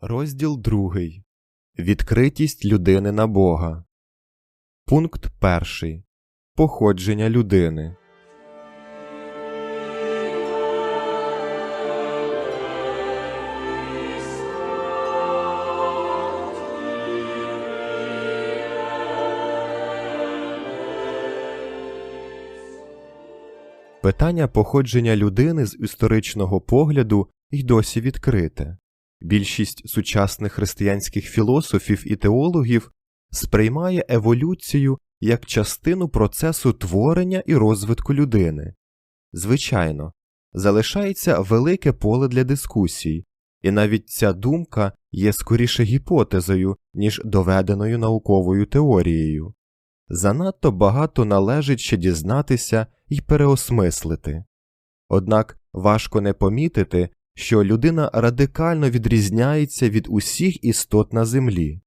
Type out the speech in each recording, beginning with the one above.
Розділ 2. Відкритість людини на Бога. Пункт 1. Походження людини. Питання походження людини з історичного погляду й досі відкрите. Більшість сучасних християнських філософів і теологів сприймає еволюцію як частину процесу творення і розвитку людини. Звичайно, залишається велике поле для дискусій, і навіть ця думка є скоріше гіпотезою, ніж доведеною науковою теорією. Занадто багато належить ще дізнатися і переосмислити. Однак важко не помітити, що людина радикально відрізняється від усіх істот на землі.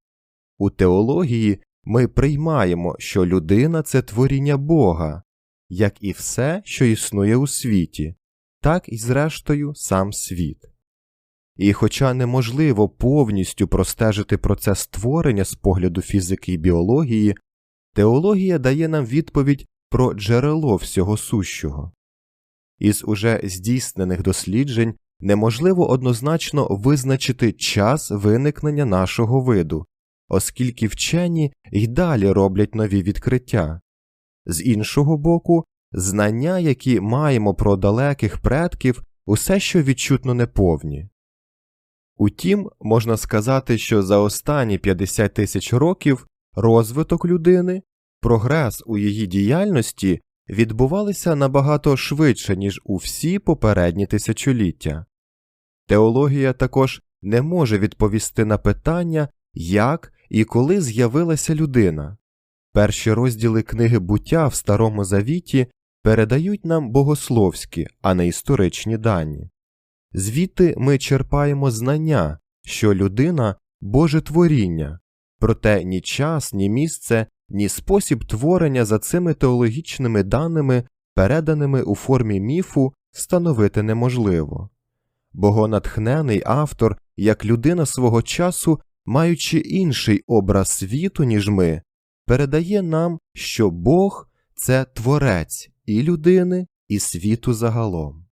У теології ми приймаємо, що людина це творіння Бога, як і все, що існує у світі, так і, зрештою, сам світ. І хоча неможливо повністю простежити процес творення з погляду фізики і біології, теологія дає нам відповідь про джерело всього сущого. Із уже здійснених досліджень неможливо однозначно визначити час виникнення нашого виду, оскільки вчені й далі роблять нові відкриття. З іншого боку, знання, які маємо про далеких предків, усе що відчутно неповні. Утім, можна сказати, що за останні 50 тисяч років розвиток людини, прогрес у її діяльності відбувалися набагато швидше, ніж у всі попередні тисячоліття. Теологія також не може відповісти на питання, як і коли з'явилася людина. Перші розділи книги буття в Старому Завіті передають нам богословські, а не історичні дані. Звідти ми черпаємо знання, що людина Боже творіння, проте ні час, ні місце, ні спосіб творення за цими теологічними даними, переданими у формі міфу, встановити неможливо. Богонатхнений автор, як людина свого часу, маючи інший образ світу, ніж ми, передає нам, що Бог це творець і людини, і світу загалом.